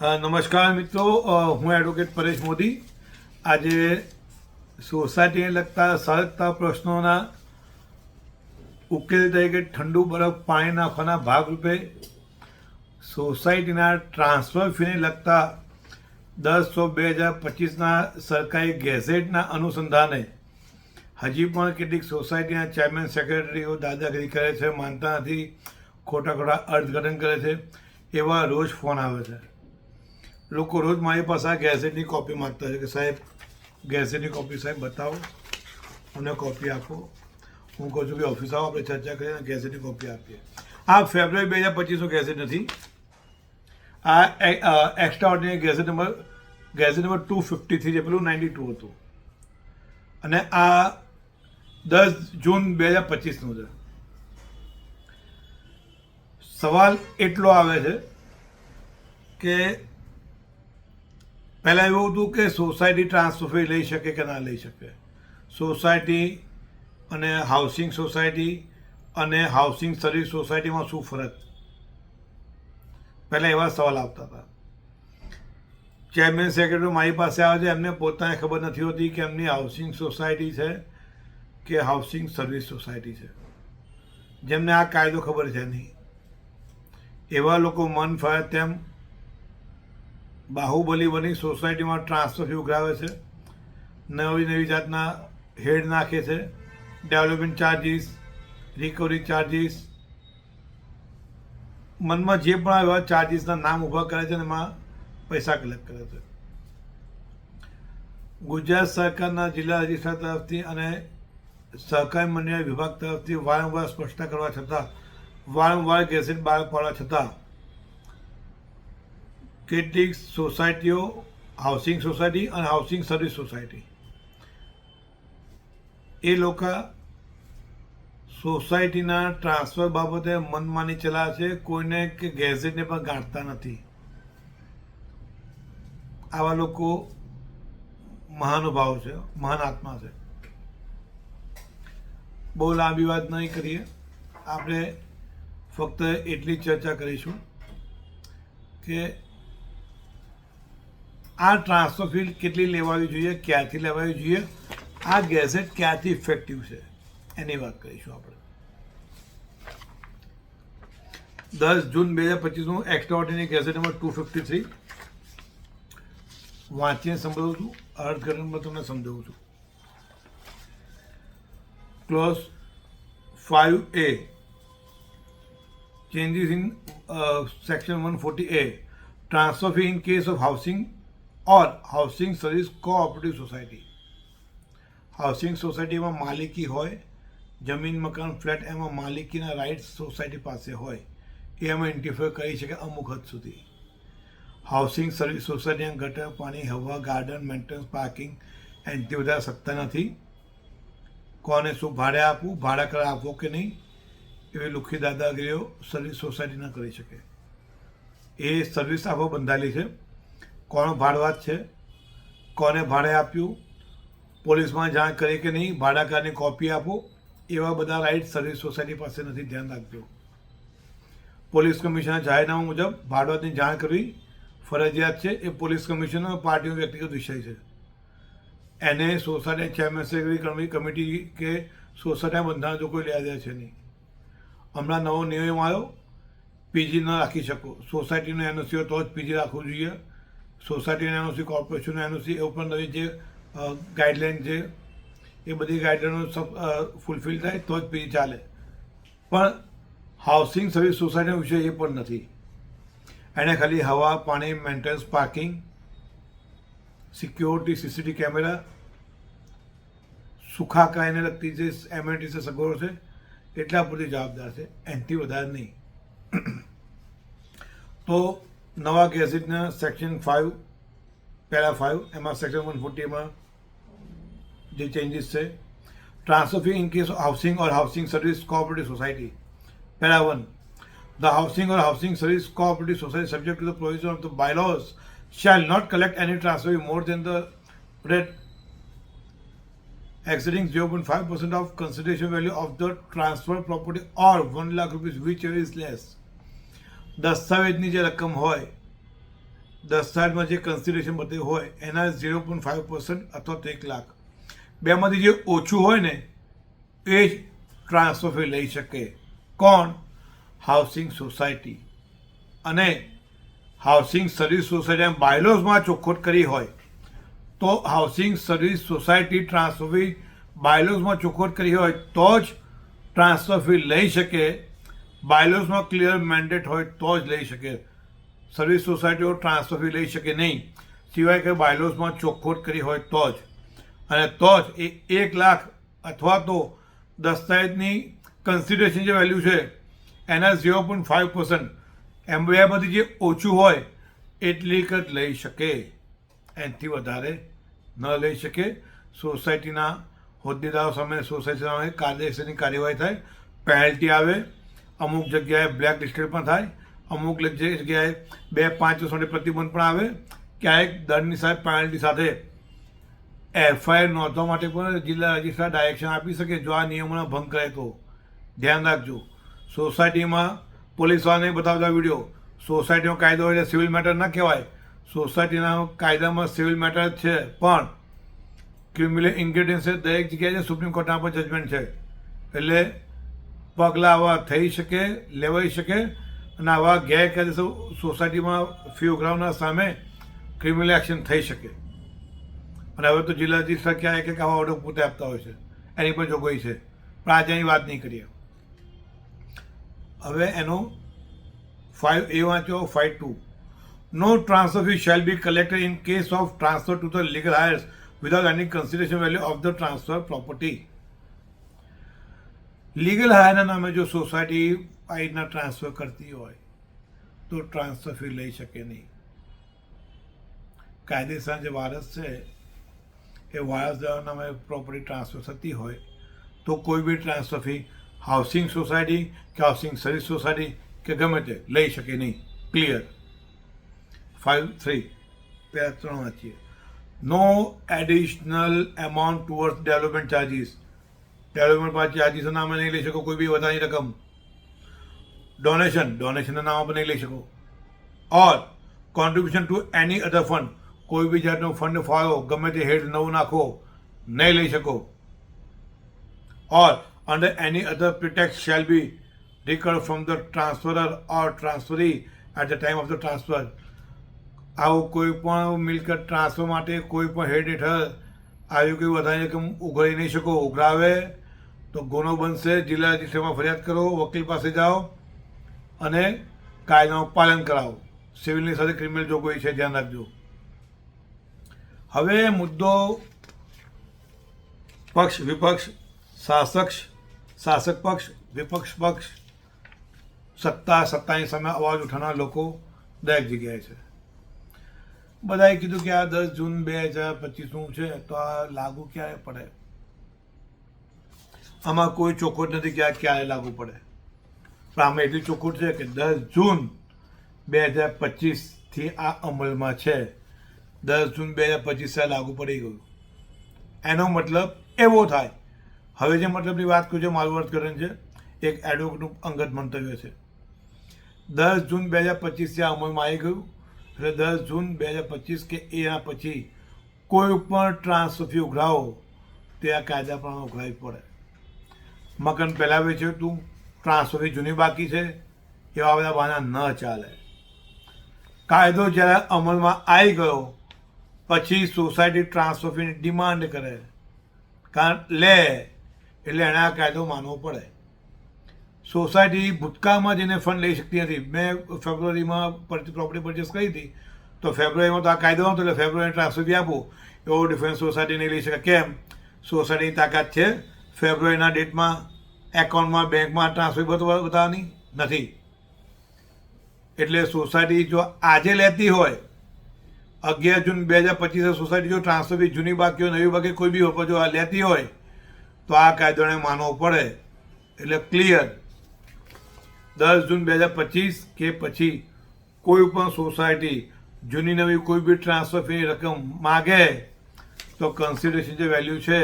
નમસ્કાર મિત્રો. હું એડવોકેટ પરેશ મોદી. આજે સોસાયટીને લગતા સળગતા પ્રશ્નોના ઉકેલ તરીકે ઠંડુ બરફ પાણી નાખવાના ભાગરૂપે સોસાયટીના ટ્રાન્સફર ફીને લગતા દસ સો બે હજાર પચીસના સરકારી ગેઝેટના અનુસંધાને હજી પણ કેટલીક સોસાયટીના ચેરમેન સેક્રેટરીઓ દાદાગીરી કરે છે, માનતા નથી, ખોટા ખોટા અર્થઘટન કરે છે, એવા રોજ ફોન આવે છે. લોકો રોજ મારી પાસે આ ગેઝેટની કોપી માગતા છે કે સાહેબ, ગેઝેટની કોપી સાહેબ બતાવો અમને કોપી આપો. હું કહું છું કે ઓફિસ આવો, આપણે ચર્ચા કરીએ અને ગેઝેટની કોપી આપીએ. આ ફેબ્રુઆરી બે હજાર પચીસનો ગેઝેટ નથી. આ extraordinary gazette number gazette number two fifty three છે પેલું નાઇન્ટી ટુ હતું. અને આ દસ જૂન બે હજાર પચીસનું છે. સવાલ એટલો આવે છે કે પહેલાં એવું હતું કે સોસાયટી ટ્રાન્સફર ફી લઈ શકે કે ના લઈ શકે. સોસાયટી અને હાઉસિંગ સોસાયટી અને હાઉસિંગ સર્વિસ સોસાયટીમાં શું ફરક? પહેલાં એવા સવાલ આવતા હતા. ચેરમેન સેક્રેટરી મારી પાસે આવે છે, એમને પોતાને ખબર નથી હોતી કે એમની હાઉસિંગ સોસાયટી છે કે હાઉસિંગ સર્વિસ સોસાયટી છે. જેમને આ કાયદો ખબર છે નહીં. એવા લોકો મન ફાય તેમ બાહુબલી બની સોસાયટીમાં ટ્રાન્સફર ઉઘરાવે છે. નવી નવી જાતના હેડ નાખે છે. ડેવલપમેન્ટ ચાર્જીસ રિકવરી ચાર્જીસ મનમાં જે પણ એવા ચાર્જીસના નામ ઊભા કરે છે એમાં પૈસા કલેક્ટ કરે છે. ગુજરાત સરકારના જિલ્લા રજિસ્ટ્રાર તરફથી અને સહકારી મંડળ વિભાગ તરફથી વારંવાર સ્પષ્ટતા કરવા છતાં, વારંવાર ગેસેટ બહાર પાડવા છતાં કેટલીક સોસાયટીઓ હાઉસિંગ સોસાયટી અને હાઉસિંગ સર્વિસ સોસાયટી એ લોકો સોસાયટીના ટ્રાન્સફર બાબતે મનમાની ચલાવે છે, કોઈને કે ગેઝેટને પણ ગાંઠતા નથી. આવા લોકો મહાનુભાવ છે, મહાન આત્મા છે. બહુ લાંબી વાત નહીં કરીએ. આપણે ફક્ત એટલી ચર્ચા કરીશું કે આ ટ્રાન્સફર ફી કેટલી લેવાવી જોઈએ ક્યાંથી લેવાવી જોઈએ આ ગેઝેટ ક્યાંથી ઇફેક્ટિવ છે એની વાત કરીશું આપણે. દસ જૂન બે હજાર પચીસનું extraordinary gazette number two fifty three વાંચીને સમજાવું છું અર્થઘટનમાં તમને સમજાવું છું. Clause five A changes in uh, section 140A transfer fee in case of housing or housing service cooperative society. Housing સોસાયટીમાં માલિકી હોય, જમીન, મકાન, ફ્લેટ એમાં માલિકીના રાઇટ્સ સોસાયટી પાસે હોય, એ અમે ઇન્ટિફર કરી શકે અમુક હદ સુધી. હાઉસિંગ સર્વિસ સોસાયટીના ગટર, પાણી, હવા, ગાર્ડન, મેન્ટેનન્સ, પાર્કિંગ એનાથી વધારે સત્તા નથી. કોને શું ભાડે આપવું, ભાડા કરાર આપવો કે નહીં, એવી લુખી દાદાગીરીઓ સર્વિસ સોસાયટી ન કરી શકે. એ સર્વિસ આપવા બંધાયેલી છે. કોનો ભાડવાત છે? કોને ભાડે આપ્યું? પોલીસમાં જાણ કરી કે નહીં? ભાડાકારની કોપી આપો. એવા બધા રાઇટ સર્વિસ સોસાયટી પાસે નથી ધ્યાન રાખજો. પોલીસ કમિશનના જાહેરનામા મુજબ ભાડવાની જાણ કરવી ફરજિયાત છે. એ પોલીસ કમિશનર પાર્ટીનો વ્યક્તિગત વિષય છે. એને સોસાયટી ચેરમેન સેક્રેટરી કમિટી કે સોસાયટી બંધારણ જો કોઈ લેવા દે છે નહીં. હમણાં નવો નિયમ આવ્યો. પીજી ન રાખી શકો. સોસાયટીનો એનઓસીઓ તો જ પીજી રાખવું જોઈએ. સોસાયટીનો એનઓસી કોર્પોરેશનનું એનઓસી એ ઉપર નવી જે ગાઈડલાઇન છે, એ બધી ગાઈડલાઇનો સબ ફૂલફિલ થાય તો જ પીજી ચાલે. પણ હાઉસિંગ સર્વિસ સોસાયટીનો વિષય એ પણ નથી. એને ખાલી હવા, પાણી maintenance parking security CCTV camera, સુખાકાયને લગતી જે એમ્યુનિટી છે, સગવડો છે, એટલા પૂરતી જવાબદાર છે. એનાથી વધારે નહીં. તો નવા ગેઝેટના સેક્શન ફાઇવ પહેલા ફાઇવ એમાં સેક્શન વન ફોર્ટીમાં જે ચેન્જીસ છે transfer fee in case housing or housing service cooperative society પહેલા one the housing or housing service cooperative society subject to the provision of the bylaws shall not collect any transfer fee more than the rate exceeding 0.5% of consideration value of the transfer property or 1 lakh rupees whichever is less દસ્તાવેજની જે રકમ હોય, દસ્તાવેજમાં જે consideration બતાવ્યું હોય, એના zero point five percent અથવા તો એક લાખ. બેમાંથી જે ઓછું હોય ને, એ જ ટ્રાન્સફર ફી લઈ શકે. કોણ? હાઉસિંગ સોસાયટી અને હાઉસિંગ સર્વિસ સોસાયટી બાયલોઝમાં ચોખ્ખોટ કરી હોય, તો housing service society transfer fee બાયલોઝમાં ચોખ્ખોટ કરી હોય, તો જ ટ્રાન્સફર ફી લઈ શકે બાયલોઝમાં ક્લિયર મેન્ડેટ હોય તો જ લઈ શકે. સર્વિસ સોસાયટીઓ ટ્રાન્સફર ફી લઈ શકે નહીં. સિવાય કે બાયલોસમાં ચોખ્ખોટ કરી હોય તો જ. અને તો જ એ એક લાખ અથવા તો દસ્તાવેજની કન્સિડરેશન જે વેલ્યુ છે, એના ઝીરો પોઈન્ટ ફાઇવ પર્સન્ટ એમ જે ઓછું હોય, એટલી જ લઈ શકે. એનાથી વધારે ન લઈ શકે. સોસાયટીના હોદ્દેદારો સામે સોસાયટી સામે કાયદેસરની કાર્યવાહી થાય. પેનલ્ટી આવે. અમુક જગ્યાએ બ્લેક લિસ્ટેડ પણ થાય. અમુક જગ્યાએ બે પાંચ વર્ષ પ્રતિબંધ પણ આવે. ક્યાંક દંડની સાથે પેનલ્ટી સાથે એફઆઈઆર નોંધવા માટે પણ જિલ્લા રજિસ્ટ્રાર ડાયરેક્શન આપી શકે જો આ નિયમોનો ભંગ કરે તો. ધ્યાન રાખજો. સોસાયટીમાં પોલીસવાળાને બતાવતા વીડિયો. સોસાયટીનો કાયદો એટલે સિવિલ મેટર ના કહેવાય. સોસાયટીના કાયદામાં સિવિલ મેટર છે, પણ ક્રિમિનલ ઇન્ગ્રેડિયન્સ દરેક જગ્યાએ સુપ્રીમ કોર્ટના પર જજમેન્ટ છે. એટલે પગલાં આવા થઈ શકે, લેવાઈ શકે અને આવા ગેરકાયદેસર સોસાયટીમાં ફી ઉઘરાવના સામે ક્રિમિનલ એક્શન થઈ શકે. અને હવે તો જિલ્લા રજિસ્ટ્રાર ક્યાં એક આવા ઓર્ડર પોતે આપતા હોય છે. એની પણ જોગવાઈ છે. પણ આજે એની વાત નહીં કરીએ. હવે એનો ફાઇવ એ વાંચો five two no transfer fee shall be collected in case of transfer to the legal heirs without any consideration value of the transfer property legal હાયરના નામે જો સોસાયટી આઈના ટ્રાન્સફર કરતી હોય, તો ટ્રાન્સફર ફી લઈ શકે નહીં. કાયદેસર જે વારસ છે, એ વારસ નામે પ્રોપર્ટી ટ્રાન્સફર થતી હોય, તો કોઈ બી ટ્રાન્સફર ફી હાઉસિંગ સોસાયટી કે હાઉસિંગ સર્વિસ સોસાયટી કે ગમે તે લઈ શકે નહીં. ક્લિયર ફાઇવ થ્રી પહેલાં ત્રણ વાંચીએ. No additional amount towards development charges development પાછી ચાર્જીસના નામે નહીં લઈ શકો, કોઈ બી વધારાની રકમ. ડોનેશન ડોનેશનના નામ પર નહીં લઈ શકો. Or contribution to any other fund કોઈ બી જાતનો ફંડ ફાળો, ગમે તે હેડ નવું નાખો નહીં લઈ શકો. Or under any other pretext shall be recover from the transferor or transferee at the time of the transfer આવું કોઈ પણ મિલકત ટ્રાન્સફર માટે, કોઈ પણ હેડ હેઠળ આવી કોઈ વધારે રકમ ઉઘરાઈ નહીં શકો, ઉઘરાવે. તો ગુનો બનશે, જિલ્લા રજિસ્ટરમાં ફરિયાદ કરો, વકીલ પાસે જાઓ અને કાયદાનું પાલન કરાવો. સિવિલની સાથે ક્રિમિનલ જોગવાઈ છે, ધ્યાન રાખજો. હવે મુદ્દો પક્ષ, વિપક્ષ, શાસક શાસક પક્ષ, વિપક્ષ પક્ષ, સત્તા, સત્તાની સામે અવાજ ઉઠાવનાર લોકો દરેક જગ્યાએ છે. બધાએ કીધું કે આ દસ જૂન બે હજાર પચીસનું છે, તો આ લાગુ ક્યારે પડે? આમાં કોઈ ચોખવટ નથી કે આ ક્યારે લાગુ પડે. પણ આમાં એટલી ચોખવટ છે કે દસ જૂન બે હજાર પચીસથી આ અમલમાં છે. દસ જૂન બે હજાર પચીસ લાગુ પડી ગયું. એનો મતલબ એવો થાય. હવે જે મતલબની વાત કરું છે, મારું અર્થઘટન છે, એક એડવોકેટનું અંગત મંતવ્ય છે. દસ જૂન બે હજાર પચીસથી આ અમલમાં આવી ગયું. એટલે દસ જૂન બે હજાર પચીસ કે એના પછી કોઈ પણ ટ્રાન્સફી ઉઘરાવો તે આ કાયદા પ્રમાણે ઉઘરાવી પડે. મકાન પહેલાં વેચ્યું તું ટ્રાન્સફી જૂની બાકી છે, એવા બધા બહાના ન ચાલે. કાયદો જ્યારે અમલમાં આવી ગયો, પછી સોસાયટી ટ્રાન્સફર ડિમાન્ડ કરે. કારણ લે, એટલે એણે આ કાયદો માનવો પડે. સોસાયટી ભૂતકાળમાં જઈને ફંડ લઈ શકતી નથી. મેં ફેબ્રુઆરીમાં પ્રોપર્ટી પરચેસ કરી હતી. તો ફેબ્રુઆરીમાં તો આ કાયદો હતો એટલે ફેબ્રુઆરી ટ્રાન્સફર બી આપો એવો ડિફરન્સ સોસાયટી નહીં લઈ શકે કેમ? સોસાયટીની તાકાત છે. ફેબ્રુઆરીના ડેટમાં એકાઉન્ટમાં બેંકમાં ટ્રાન્સફર બતાવવાની નથી. એટલે સોસાયટી જો આજે લેતી હોય, અગિયાર જૂન બે હજાર પચીસે સોસાયટી જો ટ્રાન્સફર બી જૂની બાકી હોય, નવી બાકી કોઈ બી જો લેતી હોય, તો આ કાયદોને માનવો પડે. એટલે ક્લિયર દસ જૂન બે હજાર પચીસ કે પછી કોઈ પણ સોસાયટી, જૂની નવી કોઈ બી ટ્રાન્સફર ફીની રકમ માગે, તો કન્સિડરેશન જે વેલ્યુ છે,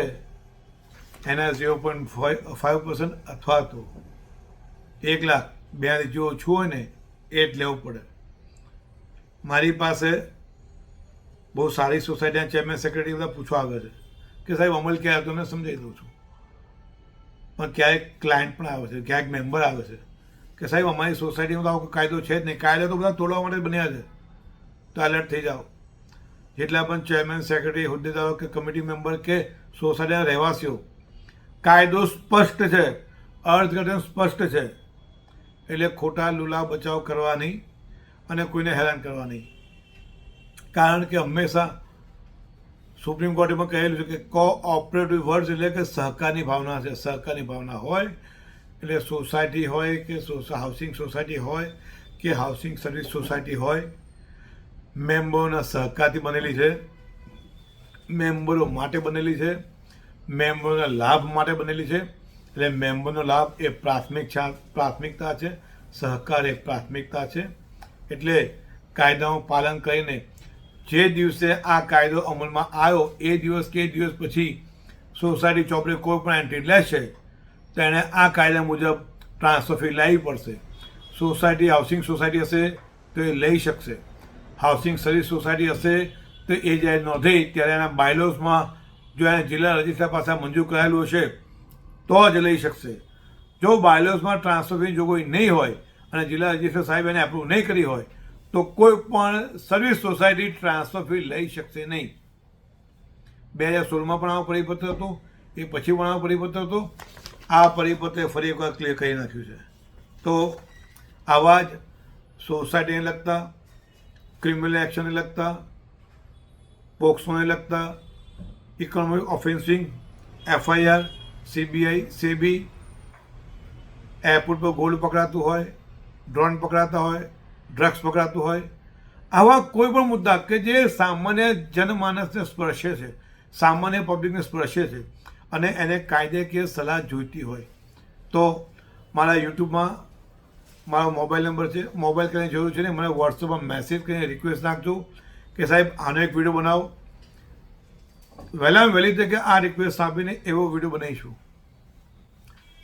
એના ઝીરો પોઈન્ટ ફાઇવ પર્સન્ટ અથવા તો એક લાખ બે જો ઓછું હોય ને, એ જ લેવું પડે. મારી પાસે બહુ સારી સોસાયટીના ચેરમેન સેક્રેટરી બધા પૂછવા આવે છે, કે સાહેબ, અમલ ક્યાં તમને સમજાવી દઉં છું. પણ ક્યારેક ક્લાયન્ટ પણ આવે છે, ક્યાંક મેમ્બર આવે છે. કે સાહેબ, અમારી સોસાયટીમાં તો આવો કાયદો છે જ નહીં. કાયદો તો બધા તોડવા માટે બન્યા છે. તો એલર્ટ થઈ જાઓ. જેટલા પણ ચેરમેન સેક્રેટરી હોદ્દેદારો કે કમિટી મેમ્બર કે સોસાયટીના રહેવાસીઓ, કાયદો સ્પષ્ટ છે. અર્થઘટન સ્પષ્ટ છે. એટલે ખોટા લુલા બચાવ કરવા નહીં અને કોઈને હેરાન કરવા નહીં. કારણ કે હંમેશા સુપ્રીમ કોર્ટમાં કહેલું છે કે કોઓપરેટિવ વર્ડ્સ એટલે કે સહકારની ભાવના છે. સહકારની ભાવના હોય એટલે સોસાયટી હોય કે હાઉસિંગ સોસાયટી હોય કે હાઉસિંગ સર્વિસ સોસાયટી હોય, મેમ્બરોના સહકારથી બનેલી છે, મેમ્બરો માટે બનેલી છે, મેમ્બરોના લાભ માટે બનેલી છે, એટલે મેમ્બરનો લાભ એ પ્રાથમિક પ્રાથમિકતા છે, સહકાર એ પ્રાથમિકતા છે, એટલે કાયદાનું પાલન કરીને જે દિવસે આ કાયદો અમલમાં આવ્યો, એ દિવસ કે દિવસ પછી સોસાયટી ચોપડે કોઈ પણ એન્ટ્રી લેશે તો એણે આ કાયદા મુજબ ટ્રાન્સફર ફી લાવવી પડશે. સોસાયટી હાઉસિંગ સોસાયટી હશે તો એ લઈ શકશે. હાઉસિંગ સર્વિસ સોસાયટી હશે તો એ જ્યારે નોંધે ત્યારે એના બાયલોસમાં જો એને જિલ્લા રજિસ્ટ્રાર પાસે મંજૂર કરાયેલું હશે, તો જ લઈ શકશે. જો બાયલોસમાં ટ્રાન્સફર ફી જોગવાઈ નહીં હોય અને જિલ્લા રજિસ્ટ્રાર સાહેબ એને એપ્રૂવ નહીં કરી હોય, તો કોઈ પણ સર્વિસ સોસાયટી ટ્રાન્સફર ફી લઈ શકશે નહીં. બે હજાર સોળમાં પણ આવો પરિપત્ર હતો, એ પછી પણ આવો પરિપત્ર હતો. આ પરિપત્રે ફરી એકવાર ક્લિયર કરી નાખ્યું છે. તો આવા જ સોસાયટીને લગતા ક્રિમિનલ એક્શનને લગતા પોક્સોને લગતા economic offences FIR CBI SEBI airport પર ગોલ્ડ પકડાતું હોય ડ્રોન પકડાતા હોય ડ્રગ્સ પકડાતું હોય, આવા કોઈ પણ મુદ્દા કે જે સામાન્ય જનમાનસને સ્પર્શે છે, સામાન્ય પબ્લિકને સ્પર્શે છે અને એને કાયદેકીય સલાહ જોઈતી હોય. તો મારા યુટ્યુબમાં મારો મોબાઈલ નંબર છે. મોબાઈલ કરીને જરૂર છે ને મને વોટ્સઅપમાં મેસેજ કરીને રિક્વેસ્ટ નાખજો કે સાહેબ, આનો એક વીડિયો બનાવો. વહેલામાં વહેલી તકે આ રિક્વેસ્ટ આપીને એવો વીડિયો બનાવીશું.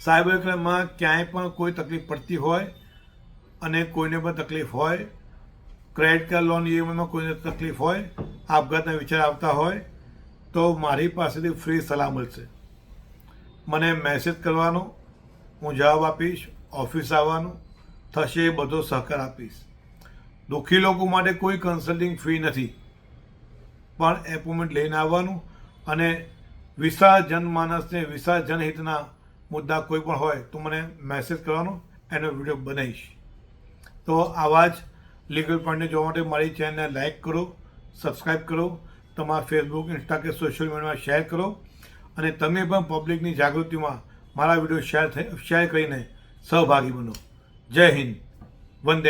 સાયબર ક્રાઇમમાં ક્યાંય પણ કોઈ તકલીફ પડતી હોય અને કોઈને પણ તકલીફ હોય ક્રેડિટ કાર્ડ લોન ઈએમઆઈમાં કોઈને તકલીફ હોય, આપઘાતના વિચાર આવતા હોય તો મારી પાસેથી ફ્રી સલાહ મળશે. મને મેસેજ કરવાનો, હું જવાબ આપીશ ઓફિસ આવવાનું, થશે એ બધો સહકાર આપીશ. દુઃખી લોકો માટે કોઈ કન્સલ્ટિંગ ફી નથી. પણ એપોઇન્ટમેન્ટ લઈને આવવાનું અને વિશાળ જનમાનસને વિશાળ જનહિતના મુદ્દા કોઈ પણ હોય તો મને મેસેજ કરવાનો, એનો વીડિયો બનાવીશ. તો આવા જ લીગલ પોઈન્ટને જોવા માટે મારી ચેનલને લાઇક કરો સબસ્ક્રાઈબ કરો તમારા ફેસબુક ઇન્સ્ટા કે સોશિયલ મીડિયામાં શેર કરો. અને તમે પણ પબ્લિકની જાગૃતિમાં મારા વીડિયો શેર શેર કરીને સહભાગી બનો. જય હિન્દ. વંદે